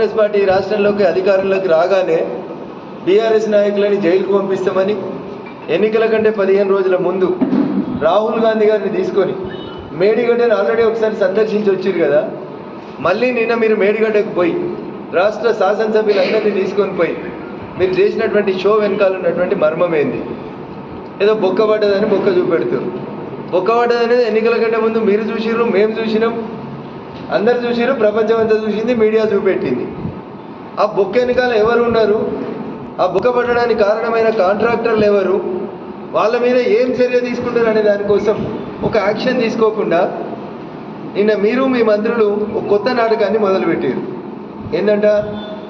Congress party రాష్ట్రంలోకి అధికారంలోకి రాగానే బీఆర్ఎస్ నాయకులని జైలుకు పంపిస్తామని ఎన్నికల కంటే పదిహేను రోజుల ముందు రాహుల్ గాంధీ గారిని తీసుకొని మేడిగడ్డను ఆల్రెడీ ఒకసారి సందర్శించి వచ్చారు కదా. మళ్ళీ నిన్న మీరు మేడిగడ్డకు పోయి రాష్ట్ర శాసనసభ్యులందరినీ తీసుకొని పోయి మీరు చేసినటువంటి షో వెనకాల ఉన్నటువంటి మర్మం ఏంది? ఏదో బొక్క పడ్డదని బొక్క చూపెడుతారు బొక్క పడ్డదనేది ఎన్నికల కంటే ముందు మీరు చూసిర్రు మేము చూసినాం అందరు చూసారు ప్రపంచం అంతా చూసింది మీడియా చూపెట్టింది. ఆ బొక్క వెనకాల ఎవరు ఉన్నారు ఆ బొక్క పట్టడానికి కారణమైన కాంట్రాక్టర్లు ఎవరు? వాళ్ళ మీద ఏం చర్య తీసుకుంటారు అనే దానికోసం ఒక యాక్షన్ తీసుకోకుండా నిన్న మీరు మీ మంత్రులు ఒక కొత్త నాటకాన్ని మొదలుపెట్టారు ఏంటంట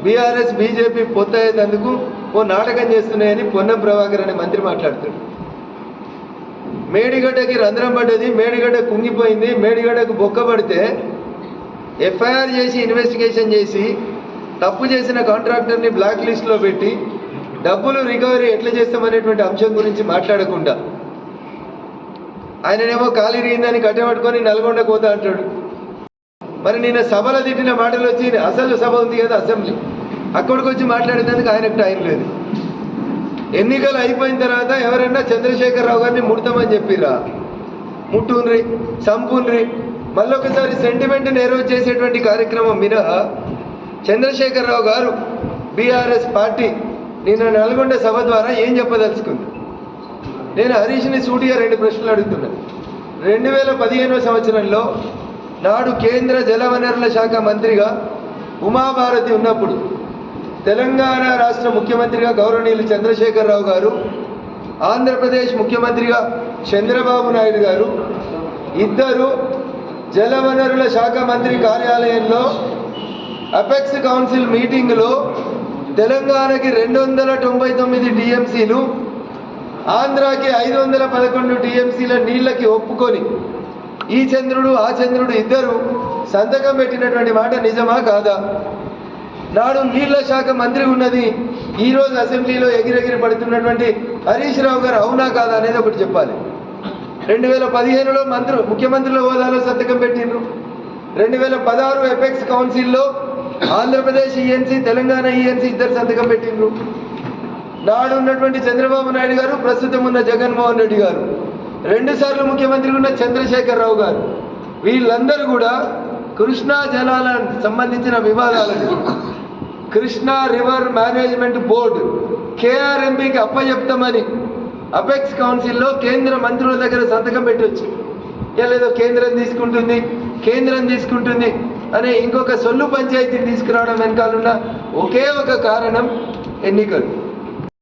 బీఆర్ఎస్ బీజేపీ పొత్త అయ్యేందుకు ఓ నాటకం చేస్తున్నాయని పొన్నం ప్రభాకర్ అనే మంత్రి మాట్లాడుతాడు మేడిగడ్డకి రంధ్రం పడ్డది మేడిగడ్డ కుంగిపోయింది మేడిగడ్డకు బొక్క పడితే ఎఫ్ఐఆర్ చేసి ఇన్వెస్టిగేషన్ చేసి తప్పు చేసిన కాంట్రాక్టర్ని బ్లాక్ లిస్ట్లో పెట్టి డబ్బులు రికవరీ ఎట్లా చేస్తామనేటువంటి అంశం గురించి మాట్లాడకుండా ఆయననేమో ఖాళీ రీందని కట్టబట్టుకొని నల్గొండ పోతా అంటాడు. మరి నిన్న సభలో తిట్టిన మాటలు వచ్చి అసలు సభ ఉంది కదా అసెంబ్లీ. అక్కడికి వచ్చి మాట్లాడేందుకు ఆయనకు టైం లేదు. ఎన్నికలు అయిపోయిన తర్వాత ఎవరైనా చంద్రశేఖరరావు గారిని ముడతామని చెప్పిరా ముట్టున్రి సంపున్రి మళ్ళొకసారి సెంటిమెంట్ నెరవేర్ చేసేటువంటి కార్యక్రమం మినహా చంద్రశేఖరరావు గారు బీఆర్ఎస్ పార్టీ నిన్న నల్గొండ సభ ద్వారా ఏం చెప్పదలుచుకుంది? నేను హరీష్ని సూటిగా రెండు ప్రశ్నలు అడుగుతున్నాను రెండు వేల పదిహేనవ సంవత్సరంలో నాడు కేంద్ర జలవనరుల శాఖ మంత్రిగా ఉమాభారతి ఉన్నప్పుడు తెలంగాణ రాష్ట్ర ముఖ్యమంత్రిగా గౌరవనీయులు చంద్రశేఖరరావు గారు ఆంధ్రప్రదేశ్ ముఖ్యమంత్రిగా చంద్రబాబు నాయుడు గారు ఇద్దరు జలవనరుల శాఖ మంత్రి కార్యాలయంలో అపెక్స్ కౌన్సిల్ మీటింగ్లో తెలంగాణకి రెండు వందల తొంభై తొమ్మిది టీఎంసీలు ఆంధ్రాకి ఐదు వందల పదకొండు టీఎంసీల నీళ్ళకి ఒప్పుకొని ఈ చంద్రుడు ఆ చంద్రుడు ఇద్దరు సంతకం పెట్టినటువంటి మాట నిజమా కాదా? నాడు నీళ్ళ శాఖ మంత్రి ఉన్నది ఈరోజు అసెంబ్లీలో ఎగిరెగిరి పడుతున్నటువంటి హరీష్ రావు గారు అవునా కాదా అనేది ఒకటి చెప్పాలి. రెండు వేల పదిహేనులో మంత్రు ముఖ్యమంత్రుల హోదాలో సంతకం పెట్టిండ్రు. రెండు వేల పదహారు ఎపెక్స్ కౌన్సిల్లో ఆంధ్రప్రదేశ్ ఈఎన్సీ తెలంగాణ ఈఎన్సీ ఇద్దరు సంతకం పెట్టిండ్రు. నాడు ఉన్నటువంటి చంద్రబాబు నాయుడు గారు ప్రస్తుతం ఉన్న జగన్మోహన్ రెడ్డి గారు. రెండుసార్లు ముఖ్యమంత్రి ఉన్న చంద్రశేఖరరావు గారు. వీళ్ళందరూ కూడా కృష్ణా జలాలకు సంబంధించిన వివాదాలను కృష్ణా రివర్ మేనేజ్మెంట్ బోర్డు కేఆర్ఎంపీకి అప్పచెప్తామని అపెక్స్ కౌన్సిల్లో కేంద్ర మంత్రుల దగ్గర సంతకం పెట్టొచ్చు. ఏదో కేంద్రం తీసుకుంటుంది కేంద్రం తీసుకుంటుంది అనే ఇంకొక సొల్లు పంచాయతీని తీసుకురావడం వెనకాలన్న ఒకే ఒక కారణం ఎన్నికలు.